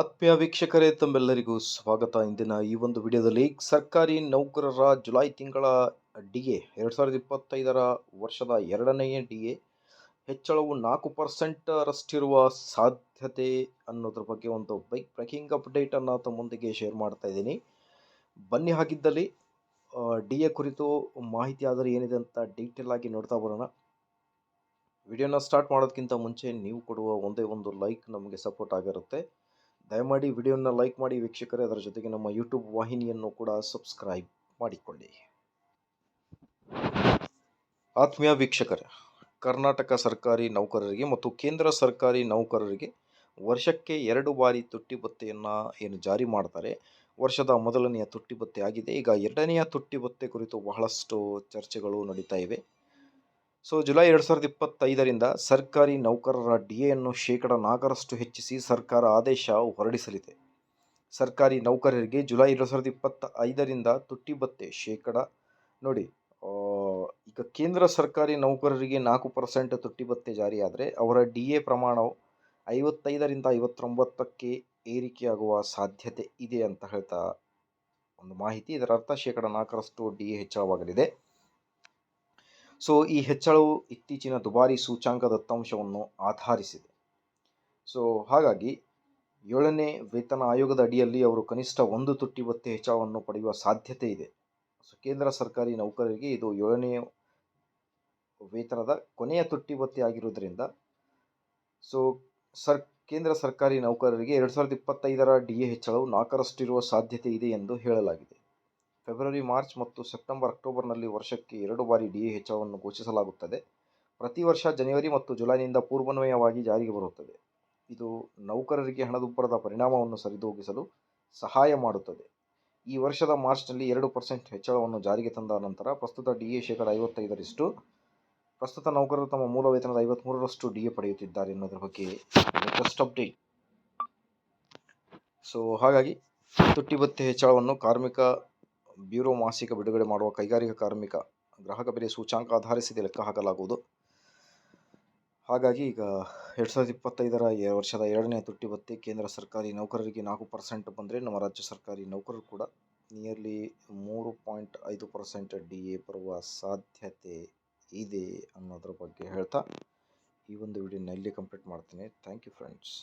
ಆತ್ಮೀಯ ವೀಕ್ಷಕರೇ, ತಮ್ಮೆಲ್ಲರಿಗೂ ಸ್ವಾಗತ. ಇಂದಿನ ಈ ಒಂದು ವಿಡಿಯೋದಲ್ಲಿ ಸರ್ಕಾರಿ ನೌಕರರ ಜುಲೈ ತಿಂಗಳ ಡಿ ಎ ಎರಡು ಸಾವಿರದ ಇಪ್ಪತ್ತೈದರ ವರ್ಷದ ಎರಡನೆಯ ಡಿ ಎ ಹೆಚ್ಚಳವು ನಾಲ್ಕು ಪರ್ಸೆಂಟರಷ್ಟಿರುವ ಸಾಧ್ಯತೆ ಅನ್ನೋದ್ರ ಬಗ್ಗೆ ಒಂದು ಬೈಕ್ ಬ್ರೇಕಿಂಗ್ ಅಪ್ಡೇಟನ್ನು ತಮ್ಮೊಂದಿಗೆ ಶೇರ್ ಮಾಡ್ತಾ ಇದ್ದೀನಿ. ಬನ್ನಿ ಹಾಗಿದ್ದಲ್ಲಿ ಡಿ ಎ ಕುರಿತು ಮಾಹಿತಿ ಆದರೆ ಏನಿದೆ ಅಂತ ಡೀಟೇಲ್ ಆಗಿ ನೋಡ್ತಾ ಬರೋಣ. ವಿಡಿಯೋನ ಸ್ಟಾರ್ಟ್ ಮಾಡೋದಕ್ಕಿಂತ ಮುಂಚೆ ನೀವು ಕೊಡುವ ಒಂದೇ ಒಂದು ಲೈಕ್ ನಮಗೆ ಸಪೋರ್ಟ್ ಆಗಿರುತ್ತೆ. ದಯಮಾಡಿ ವಿಡಿಯೋನ ಲೈಕ್ ಮಾಡಿ ವೀಕ್ಷಕರೇ, ಅದರ ಜೊತೆಗೆ ನಮ್ಮ ಯೂಟ್ಯೂಬ್ ವಾಹಿನಿಯನ್ನು ಕೂಡ ಸಬ್ಸ್ಕ್ರೈಬ್ ಮಾಡಿಕೊಳ್ಳಿ. ಆತ್ಮೀಯ ವೀಕ್ಷಕರೇ, ಕರ್ನಾಟಕ ಸರ್ಕಾರಿ ನೌಕರರಿಗೆ ಮತ್ತು ಕೇಂದ್ರ ಸರ್ಕಾರಿ ನೌಕರರಿಗೆ ವರ್ಷಕ್ಕೆ ಎರಡು ಬಾರಿ ತುಟ್ಟಿ ಭತ್ತೆಯನ್ನು ಏನು ಜಾರಿ ಮಾಡ್ತಾರೆ. ವರ್ಷದ ಮೊದಲನೆಯ ತುಟ್ಟಿ ಭತ್ಯೆ ಆಗಿದೆ ಈಗ ಎರಡನೆಯ ತುಟ್ಟಿ ಭತ್ಯೆ ಕುರಿತು ಬಹಳಷ್ಟು ಚರ್ಚೆಗಳು ನಡೀತಾ ಇವೆ. ಸೊ ಜುಲೈ ಎರಡು ಸಾವಿರದ ಇಪ್ಪತ್ತೈದರಿಂದ ಸರ್ಕಾರಿ ನೌಕರರ ಡಿ ಎನ್ನು ಶೇಕಡ ನಾಲ್ಕರಷ್ಟು ಹೆಚ್ಚಿಸಿ ಸರ್ಕಾರ ಆದೇಶ ಹೊರಡಿಸಲಿದೆ. ಸರ್ಕಾರಿ ನೌಕರರಿಗೆ ಜುಲೈ ಎರಡು ಸಾವಿರದ ಇಪ್ಪತ್ತ ಐದರಿಂದ ತುಟ್ಟಿ ಭತ್ತೆ ಶೇಕಡ. ನೋಡಿ ಈಗ ಕೇಂದ್ರ ಸರ್ಕಾರಿ ನೌಕರರಿಗೆ ನಾಲ್ಕು ಪರ್ಸೆಂಟ್ ತುಟ್ಟಿ ಭತ್ತೆ ಜಾರಿಯಾದರೆ ಅವರ ಡಿ ಎ ಪ್ರಮಾಣವು ಐವತ್ತೈದರಿಂದ ಐವತ್ತೊಂಬತ್ತಕ್ಕೆ ಏರಿಕೆಯಾಗುವ ಸಾಧ್ಯತೆ ಇದೆ ಅಂತ ಹೇಳ್ತಾ ಒಂದು ಮಾಹಿತಿ. ಇದರ ಅರ್ಥ ಶೇಕಡ ನಾಲ್ಕರಷ್ಟು ಡಿ ಎ ಹೆಚ್ಚಳವಾಗಲಿದೆ. ಸೊ, ಈ ಹೆಚ್ಚಳವು ಇತ್ತೀಚಿನ ದುಬಾರಿ ಸೂಚಾಂಕ ದತ್ತಾಂಶವನ್ನು ಆಧರಿಸಿದೆ. ಸೊ, ಹಾಗಾಗಿ ಏಳನೇ ವೇತನ ಆಯೋಗದ ಅಡಿಯಲ್ಲಿ ಅವರು ಕನಿಷ್ಠ ಒಂದು ತುಟ್ಟಿ ಭತ್ತೆ ಹೆಚ್ಚಳವನ್ನು ಪಡೆಯುವ ಸಾಧ್ಯತೆ ಇದೆ. ಸೊ, ಕೇಂದ್ರ ಸರ್ಕಾರಿ ನೌಕರರಿಗೆ ಇದು ಏಳನೇ ವೇತನದ ಕೊನೆಯ ತುಟ್ಟಿ ಭತ್ತೆ ಆಗಿರುವುದರಿಂದ, ಸೊ, ಸರ್, ಕೇಂದ್ರ ಸರ್ಕಾರಿ ನೌಕರರಿಗೆ ಎರಡು ಸಾವಿರದ ಇಪ್ಪತ್ತೈದರ ಡಿ ಎ ಹೆಚ್ಚಳವು ನಾಲ್ಕರಷ್ಟಿರುವ ಸಾಧ್ಯತೆ ಇದೆ ಎಂದು ಹೇಳಲಾಗಿದೆ. ಫೆಬ್ರವರಿ, ಮಾರ್ಚ್ ಮತ್ತು ಸೆಪ್ಟೆಂಬರ್, ಅಕ್ಟೋಬರ್ನಲ್ಲಿ ವರ್ಷಕ್ಕೆ ಎರಡು ಬಾರಿ ಡಿ ಎ ಹೆಚ್ಚಳವನ್ನು ಘೋಷಿಸಲಾಗುತ್ತದೆ. ಪ್ರತಿ ವರ್ಷ ಜನವರಿ ಮತ್ತು ಜುಲೈನಿಂದ ಪೂರ್ವನ್ವಯವಾಗಿ ಜಾರಿಗೆ ಬರುತ್ತದೆ. ಇದು ನೌಕರರಿಗೆ ಹಣದುಬ್ಬರದ ಪರಿಣಾಮವನ್ನು ಸರಿದೂಗಿಸಲು ಸಹಾಯ ಮಾಡುತ್ತದೆ. ಈ ವರ್ಷದ ಮಾರ್ಚ್ನಲ್ಲಿ ಎರಡು ಪರ್ಸೆಂಟ್ ಹೆಚ್ಚಳವನ್ನು ಜಾರಿಗೆ ತಂದ ನಂತರ ಪ್ರಸ್ತುತ ಡಿ ಎ ಶೇಕಡ ಐವತ್ತೈದರಷ್ಟು, ಪ್ರಸ್ತುತ ನೌಕರರು ತಮ್ಮ ಮೂಲ ವೇತನದ ಐವತ್ತ್ಮೂರರಷ್ಟು ಡಿ ಎ ಪಡೆಯುತ್ತಿದ್ದಾರೆ ಎನ್ನುವುದರ ಬಗ್ಗೆ ಲೇಟೆಸ್ಟ್ ಅಪ್ಡೇಟ್. ಸೊ ಹಾಗಾಗಿ ತುಟ್ಟಿ ಭತ್ಯೆ ಹೆಚ್ಚಳವನ್ನು ಕಾರ್ಮಿಕ ಬ್ಯೂರೋ ಮಾಸಿಕ ಬಿಡುಗಡೆ ಮಾಡುವ ಕೈಗಾರಿಕಾ ಕಾರ್ಮಿಕ ಗ್ರಾಹಕ ಬೆಲೆ ಸೂಚಾಂಕ ಆಧರಿಸಿದೆ ಲೆಕ್ಕ ಹಾಕಲಾಗುವುದು. ಹಾಗಾಗಿ ಈಗ ಎರಡು ಸಾವಿರದ ಇಪ್ಪತ್ತೈದರ ವರ್ಷದ ಎರಡನೇ ತುಟ್ಟಿ ಭತ್ಯೆ ಕೇಂದ್ರ ಸರ್ಕಾರಿ ನೌಕರರಿಗೆ ನಾಲ್ಕು ಪರ್ಸೆಂಟ್ ಬಂದರೆ ನಮ್ಮ ರಾಜ್ಯ ಸರ್ಕಾರಿ ನೌಕರರು ಕೂಡ ನಿಯರ್ಲಿ ಮೂರು ಪಾಯಿಂಟ್ ಐದು ಪರ್ಸೆಂಟ್ ಡಿ ಎ ಬರುವ ಸಾಧ್ಯತೆ ಇದೆ ಅನ್ನೋದ್ರ ಬಗ್ಗೆ ಹೇಳ್ತಾ ಈ ಒಂದು ವಿಡಿಯೋನ ಇಲ್ಲಿ ಕಂಪ್ಲೀಟ್ ಮಾಡ್ತೀನಿ. Thank you friends.